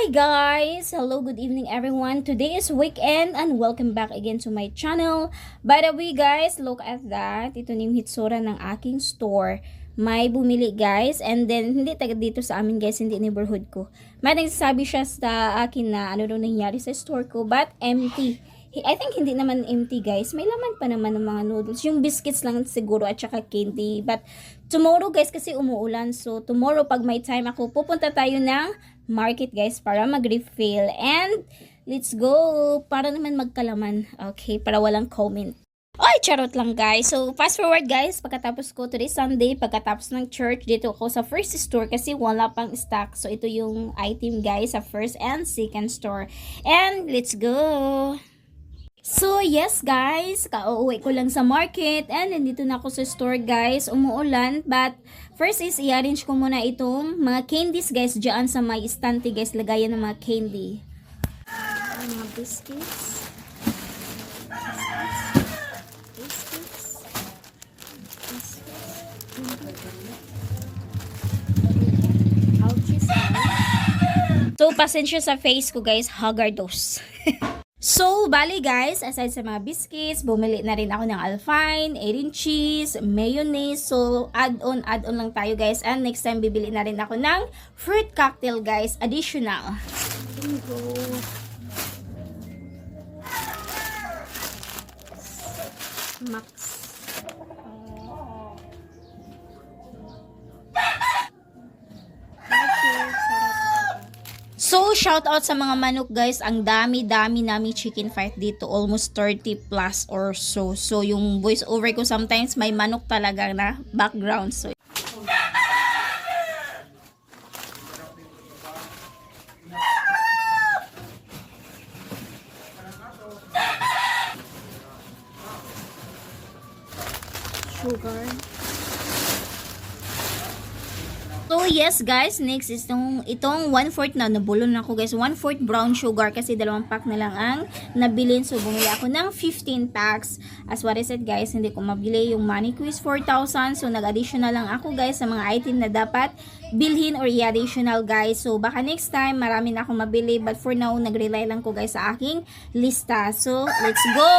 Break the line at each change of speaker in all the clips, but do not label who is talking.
Hi guys! Hello, good evening everyone. Today is weekend and welcome back again to my channel. By the way guys, look at that. Ito na yung hitsura ng aking store. May bumili guys and then hindi taga dito sa amin guys, hindi neighborhood ko. May nagsasabi siya sa akin na ano daw nangyari sa store ko but empty. I think hindi naman empty guys. May laman pa naman ng mga noodles. Yung biscuits lang siguro at saka candy. But tomorrow guys kasi umuulan. So tomorrow pag may time ako, pupunta tayo ng market guys para mag-refill. And let's go para naman magkalaman. Okay, para walang comment. Oy, charot lang guys. So, fast forward guys, pagkatapos ko today Sunday, pagkatapos ng church, dito ako sa first store kasi wala pang stock. So, ito yung item guys sa first and second store. And, let's go! So, yes guys, kauuwi ko lang sa market and nandito na ako sa store guys, umuulan but first is i-arrange ko muna itong mga candies guys dyan sa may estante guys, lagayan ng mga candy. Ang mga biscuits. Biscuits. Biscuits. So, pasensya sa face ko guys, hagardos. So, bali guys, aside sa mga biscuits, bumili na rin ako ng Alpine, 18 cheese, mayonnaise. So, add-on, add-on lang tayo guys. And next time, bibili na rin ako ng fruit cocktail guys, additional. Max. So, shout out sa mga manok guys. Ang dami-dami nami chicken fight dito. Almost 30 plus or so. So, yung voice over ko sometimes may manok talaga na background. So, sugar. So yes guys, next is itong, itong 1/4 na nabulon na ako guys. 1/4 brown sugar kasi dalawang pack na lang ang nabilin. So bumili ako ng 15 packs. As what I said guys, hindi ko mabili yung money quiz 4,000. So nag-additional lang ako guys sa mga item na dapat bilhin or i-additional guys. So baka next time marami na akong mabili. But for now, nag-rely lang ko guys sa aking lista. So let's go!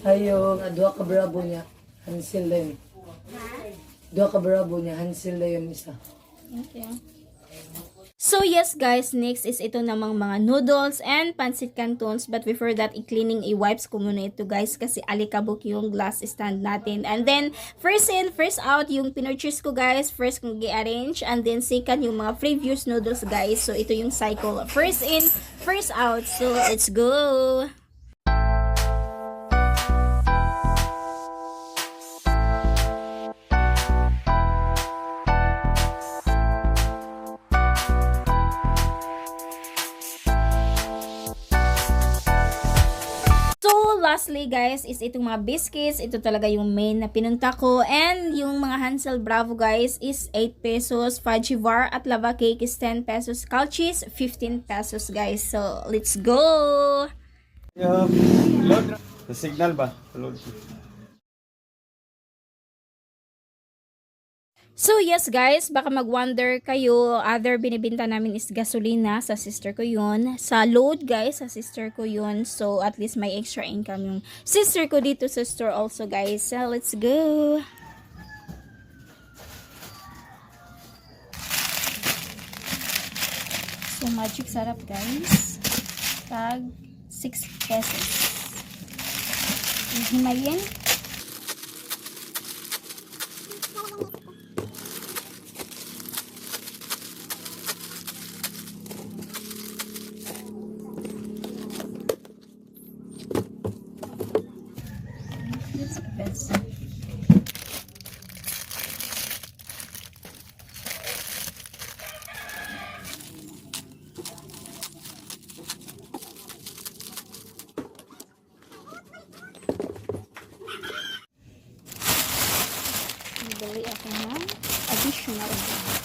Ayo, nga duha ka bravo niya. Hansel na yun. Duha ka bravo niya. Hansel na yun isa.
Okay. So yes guys, next is ito namang mga noodles and pancit cantons. But before that, i-cleaning, i-wipes ko muna ito guys kasi alikabok yung glass stand natin. And then, first in, first out, yung pinurchase ko guys, first kong i-arrange. And then second, yung mga previous noodles guys. So ito yung cycle. First in, first out. So let's go! Lastly guys, is itong mga biscuits. Ito talaga yung main na pinunta ko. And yung mga Hansel Bravo guys is 8 pesos. Fajivar at lava cake is 10 pesos. Calchis, 15 pesos guys. So, let's go!
Yeah, load. Signal ba? Load.
So yes guys, baka mag-wonder kayo, other binibinta namin is gasolina, sa sister ko yun. Sa load guys, sa sister ko yun. So at least may extra income yung sister ko dito sa store also guys. So let's go! So magic sarap guys. Tag 6 pesos. Himayin. Thank you.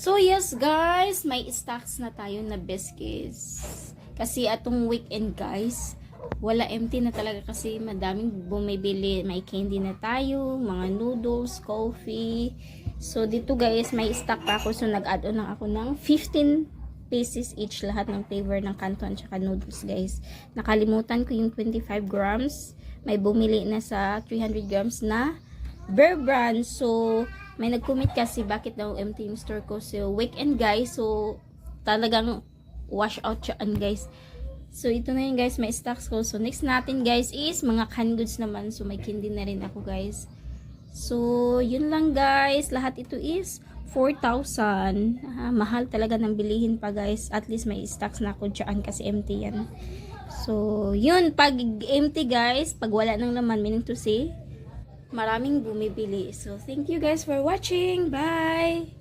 So yes guys, may stocks na tayo na biscuits. Kasi atong weekend guys, wala empty na talaga kasi madaming bumibili. May candy na tayo, mga noodles, coffee. So dito guys, may stock pa ako. So nag-add on lang ako ng 15 pieces each lahat ng flavor ng canton tsaka noodles guys. Nakalimutan ko yung 25 grams. May bumili na sa 300 grams na Bear Brand. So, may nag-comment kasi bakit daw empty yung store ko. So, weekend guys. So, talagang wash out yan guys. So, ito na yun guys. May stocks ko. So, next natin guys is mga canned goods naman. So, may candy na rin ako guys. So, yun lang guys. Lahat ito is 4,000. Ah, mahal talaga ng bilihin pa guys. At least may stocks na ako dyan kasi empty yan. So, yun. Pag empty guys, pag wala ng laman, meaning to say, maraming bumibili. So, thank you guys for watching. Bye!